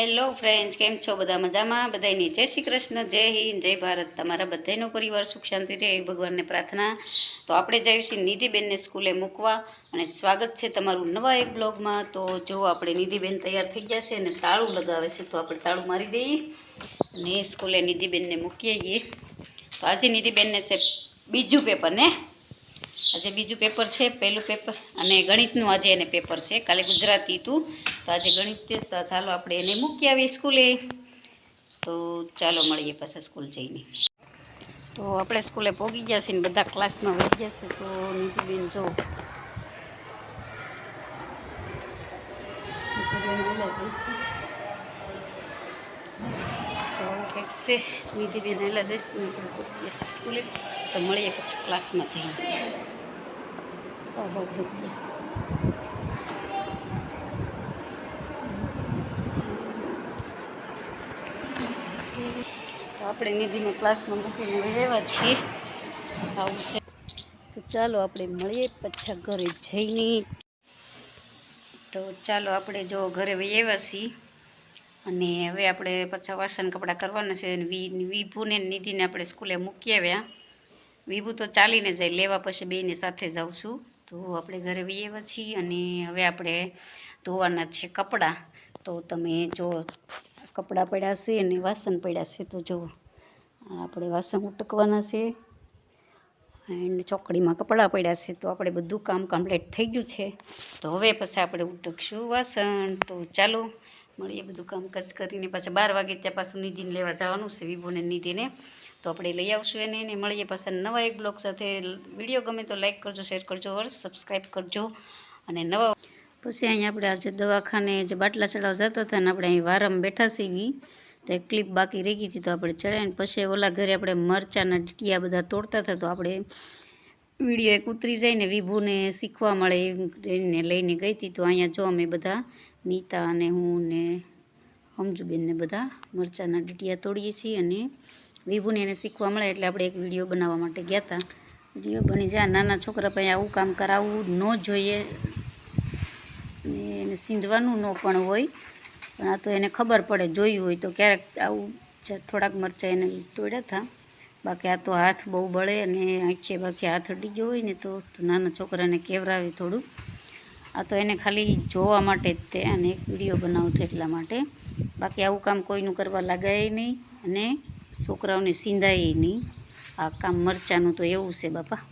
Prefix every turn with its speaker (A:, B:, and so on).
A: Hello friends કેમ છો? બધા મજામાં? બધાની જય શ્રી કૃષ્ણ, જય હિન્દ, જય ભારત. તમારા બધાનો પરિવાર સુખ શાંતિ રહે એવી ભગવાનને પ્રાર્થના. તો આપણે જઈએ છીએ નિધિબેનને સ્કૂલે મૂકવા અને સ્વાગત છે તમારું નવા એક બ્લોગમાં. તો જો આપણે નિધિબેન તૈયાર થઈ ગયા છે અને તાળું લગાવે છે, તો આપણે તાળું મારી દઈએ અને સ્કૂલે નિધિબેનને મૂકી આવીએ તો આજે નિધિબેનને છે બીજું પેપર ને આજે બીજું પેપર છે, પહેલું પેપર અને ગણિતનું આજે એને પેપર છે. કાલે ગુજરાતી હતું. તો આજે ગણિત ચાલો આપણે એને મૂકી આવીએ સ્કૂલે. તો ચાલો મળીએ પાછા સ્કૂલ જઈને. તો આપણે સ્કૂલે પહોંચી ગયા છીએ ને બધા ક્લાસમાં વહી જશે તો નીતિબેન જો નીતિબેન એટલે જઈશ સ્કૂલે. તો મળીએ પછી ક્લાસમાં જઈને. આ બાજુ તો આપણે નિધિને ક્લાસમાં મૂકીને રહેવા છીએ. આવું છે. તો ચાલો આપણે મળીએ પાછા ઘરે જઈને. તો ચાલો આપણે જો ઘરે આવ્યા છીએ. અને હવે આપણે પાછા વાસણ કપડાં કરવાના છે વી, વિભુને નિધિને આપણે સ્કૂલે મૂકી આવ્યા. વિભુ તો ચાલીને જાય, લેવા પછી બેની સાથે જાઉં છું. તો આપણે ઘરે વહીએ પછી અને હવે આપણે ધોવાના છે કપડાં. તો તમે જો કપડાં પડ્યા છે અને વાસણ પડ્યા છે, તો જો આપણે વાસણ ઉટકવાના છે એન્ડ ચોકડીમાં કપડાં પડ્યા છે, તો આપણે બધું કામ કમ્પ્લીટ થઈ ગયું છે. તો હવે પછી આપણે ઉટકશું વાસણ. તો ચાલો મળીએ બધું કામકાજ કરીને. પાછા બાર વાગે ત્યાં પાછું નિધિને લેવા જવાનું છે, વિભુને નિધિને. તો આપણે લઈ આવશું એને એને મળીએ પાછા નવા એક બ્લોગ સાથે. વીડિયો ગમે તો લાઈક કરજો, શેર કરજો વર્સ સબસ્ક્રાઈબ કરજો. અને નવા પછી અહીંયા આપણે આજે દવાખાને જે બાટલા ચડાવવા જતા હતા ને આપણે અહીં વારમ બેઠા સીવી તો એક ક્લિપ બાકી રહી ગઈ હતી તો આપણે ચડાવીને પછી ઓલા ઘરે આપણે મરચાના ડીટિયા બધા તોડતા હતા તો આપણે વીડિયો એક ઉતરી જાય ને વિભુને શીખવા મળે એને લઈને ગઈ હતી. તો અહીંયા જો અમે બધા નીતા અને હું ને સમજુબેનને બધા મરચાના ડીટિયા તોડીએ છીએ અને વિભુને એને શીખવા મળે એટલે આપણે એક વીડિયો બનાવવા માટે ગયા હતા વીડિયો બની જાય. નાના છોકરા પાસે આવું કામ કરાવવું ન જોઈએ. એને સીંધવાનું ન પણ હોય. પણ આ તો એને ખબર પડે, જોયું હોય તો ક્યારેક આવું થોડાક મરચાં એને તોડ્યા હતા બાકી આ તો હાથ બહુ બળે અને આંખે બાકી હાથ અડી ગયો હોય ને તો નાના છોકરાને કેવરાવે થોડું. આ તો એને ખાલી જોવા માટે જ તે અને એક વીડિયો બનાવતો એટલા માટે. બાકી આવું કામ કોઈનું કરવા લાગે નહીં. અને છોકરાઓને સિંધાય નહીં. આ કામ મરચાંનું તો એવું છે બાપા.